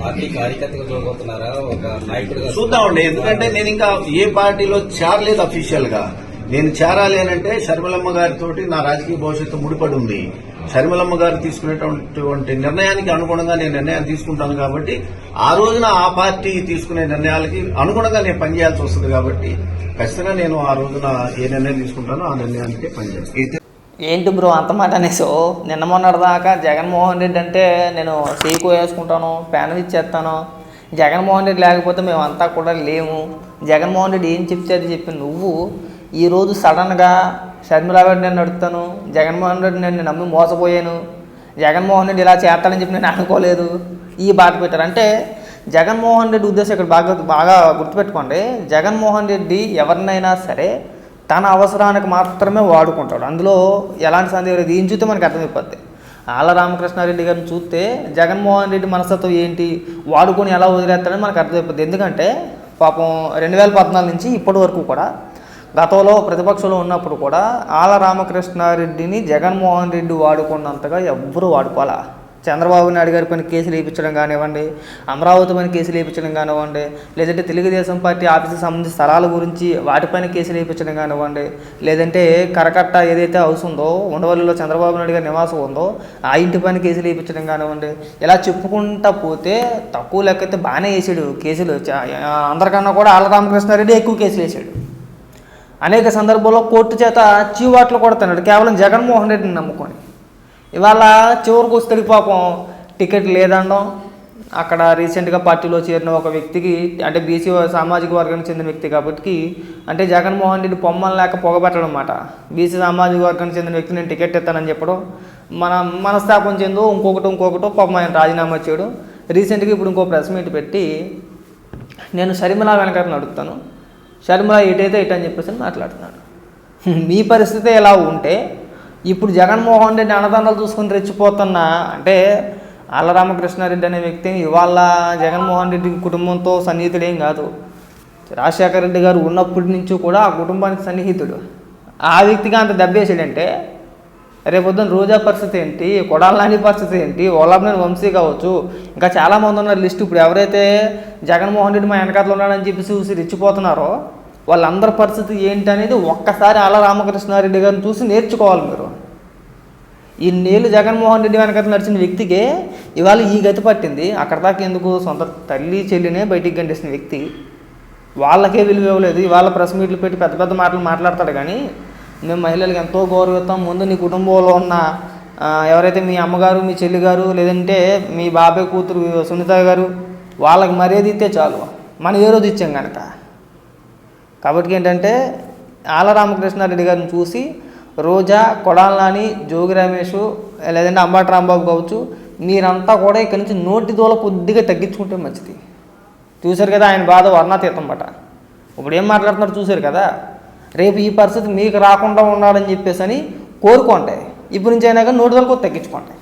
Party కార్యకర్తగా చూడబోతున్నారా? ఒక నాయకుడిగా చూద్దామండి ఎందుకంటే నేను ఇంకా ఏ పార్టీలో చేరలేదు అఫీషియల్గా నేను చేరాలి అని అంటే శర్మలమ్మ గారితో నా రాజకీయ భవిష్యత్తు ముడిపడి ఉంది శర్మలమ్మ గారు తీసుకునేటువంటి నిర్ణయానికి అనుగుణంగా నేను నిర్ణయాన్ని తీసుకుంటాను కాబట్టి ఆ రోజున ఆ పార్టీ తీసుకునే నిర్ణయాలకి అనుగుణంగా నేను పనిచేయాల్సి వస్తుంది కాబట్టి ఖచ్చితంగా నేను ఆ రోజున ఏ నిర్ణయం తీసుకుంటానో ఆ నిర్ణయానికి పనిచేస్తాను. ఏంటి బ్రో అంత మాట అనేసో? నిన్న మొన్నటిదాకా జగన్మోహన్ రెడ్డి అంటే నేను సీకు వేసుకుంటాను ప్యాన్ ఇచ్చేస్తాను. జగన్మోహన్ రెడ్డి లేకపోతే మేమంతా కూడా లేము. జగన్మోహన్ రెడ్డి ఏం చెప్తే అది చెప్పి నువ్వు ఈరోజు సడన్గా షర్మిలా నేను నడుపుతాను జగన్మోహన్ రెడ్డి నేను నమ్మి మోసపోయాను జగన్మోహన్ రెడ్డి ఇలా చేస్తానని చెప్పి నేను అనుకోలేదు. ఈ బాట పెట్టారు. అంటే జగన్మోహన్ రెడ్డి ఉద్దేశం ఇక్కడ బాగా బాగా గుర్తుపెట్టుకోండి. జగన్మోహన్ రెడ్డి ఎవరినైనా సరే తన అవసరానికి మాత్రమే వాడుకుంటాడు. అందులో ఎలాంటి సందేహం లేదు. ఈయన చూస్తే మనకు అర్థమైపోద్ది ఆళ్ళ రామకృష్ణారెడ్డి గారిని చూస్తే జగన్మోహన్ రెడ్డి మనస్తత్వం ఏంటి? వాడుకొని ఎలా వదిలేస్తాడని మనకు అర్థమైపోద్ది ఎందుకంటే పాపం రెండు వేల పద్నాలుగు నుంచి ఇప్పటి వరకు కూడా గతంలో ప్రతిపక్షంలో ఉన్నప్పుడు కూడా ఆళ్ళ రామకృష్ణారెడ్డిని జగన్మోహన్ రెడ్డి వాడుకున్నంతగా ఎవ్వరూ వాడుకోవాలా? చంద్రబాబు నాయుడు గారి పైన కేసులు వేయించడం కానివ్వండి అమరావతి పైన కేసులు వేయించడం కానివ్వండి లేదంటే తెలుగుదేశం పార్టీ ఆఫీస్కి సంబంధించిన స్థలాల గురించి వాటిపైన కేసులు వేయించడం కానివ్వండి లేదంటే కరకట్ట ఏదైతే హౌస్ ఉందో ఉండవల్లిలో చంద్రబాబు నాయుడు గారి నివాసం ఉందో ఆ ఇంటి పైన కేసులు వేయించడం కానివ్వండి ఇలా చెప్పుకుంటా పోతే తక్కువ లెక్కైతే బాగానే వేసాడు కేసులు. అందరికన్నా కూడా ఆళ్ళ రామకృష్ణారెడ్డి ఎక్కువ కేసులు వేసాడు. అనేక సందర్భాల్లో కోర్టు చేత చీవాట్లు కూడా తిన్నాడు కేవలం జగన్మోహన్ రెడ్డిని నమ్ముకొని. ఇవాళ చివరికి వస్తే పాపం. టికెట్ లేదండం. అక్కడ రీసెంట్గా పార్టీలో చేరిన ఒక వ్యక్తికి అంటే బీసీ సామాజిక వర్గానికి చెందిన వ్యక్తి కాబట్టి అంటే జగన్మోహన్ రెడ్డి పొమ్మలు లేక పొగబెట్టడం అనమాట బీసీ సామాజిక వర్గానికి చెందిన వ్యక్తి నేను టికెట్ ఇస్తానని చెప్పడం. మన మనస్తాపం చెందు ఇంకొకటి ఇంకొకటి పాపం ఆయన రాజీనామా చేయడం రీసెంట్గా ఇప్పుడు ఇంకో ప్రెస్ మీట్ పెట్టి నేను షర్మిల వెనకాల అడుగుతాను. షర్మిల ఎటైతే ఎటు అని చెప్పేసి మాట్లాడుతున్నాడు. మీ పరిస్థితి ఎలా ఉంటే ఇప్పుడు జగన్మోహన్ రెడ్డి అన్నదానాలు చూసుకుని రెచ్చిపోతున్నా అంటే ఆళ్ళ అనే వ్యక్తి ఇవాళ జగన్మోహన్ రెడ్డి కుటుంబంతో సన్నిహితుడేం కాదు. రాజశేఖర రెడ్డి గారు ఉన్నప్పటి నుంచి కూడా ఆ కుటుంబానికి సన్నిహితుడు. ఆ వ్యక్తిగా అంత దెబ్బేసాడంటే రేపొద్దున రోజా పరిస్థితి ఏంటి కొడాలని పరిస్థితి ఏంటి ఓలాబ్నేని వంశీ కావచ్చు ఇంకా చాలామంది ఉన్నారు లిస్ట్. ఇప్పుడు ఎవరైతే జగన్మోహన్ రెడ్డి మా వెనకాతలో ఉన్నాడని చెప్పి చూసి రెచ్చిపోతున్నారో వాళ్ళందరి పరిస్థితి ఏంటి అనేది ఒక్కసారి ఆల రామకృష్ణారెడ్డి గారిని చూసి నేర్చుకోవాలి మీరు. ఇన్నేళ్ళు జగన్మోహన్ రెడ్డి వెనకత నడిచిన వ్యక్తికే ఇవాళ ఈ గతి పట్టింది. అక్కడ దాకా ఎందుకు సొంత తల్లి చెల్లినే బయటికి గంటేసిన వ్యక్తి? వాళ్ళకే విలువ ఇవ్వలేదు. ఇవాళ ప్రెస్ మీట్లు పెట్టి పెద్ద పెద్ద మాటలు మాట్లాడతాడు కానీ మేము మహిళలకు ఎంతో గౌరవిస్తాం. ముందు నీ కుటుంబంలో ఉన్న ఎవరైతే మీ అమ్మగారు మీ చెల్లి గారు లేదంటే మీ బాబాయ్ కూతురు సునీత గారు వాళ్ళకి మర్యాద ఇస్తే చాలు. మనం ఏ రోజు ఇచ్చాం కనుక? కాబట్టి ఏంటంటే ఆల రామకృష్ణారెడ్డి గారిని చూసి రోజా కొడాల నాని జోగి రమేష్ లేదంటే అంబాటి రాంబాబు కావచ్చు మీరంతా కూడా ఇక్కడి నుంచి నోటి దూల కొద్దిగా తగ్గించుకుంటే మంచిది. చూశారు కదా ఆయన బాధ వర్ణాతీతం బట ఇప్పుడు ఏం మాట్లాడుతున్నారు చూశారు కదా? రేపు ఈ పరిస్థితి మీకు రాకుండా ఉండాలని చెప్పేసి అని కోరుకోండి ఇప్పటి నుంచి అయినా కానీ నోటి దూల కొద్ది తగ్గించుకోండి.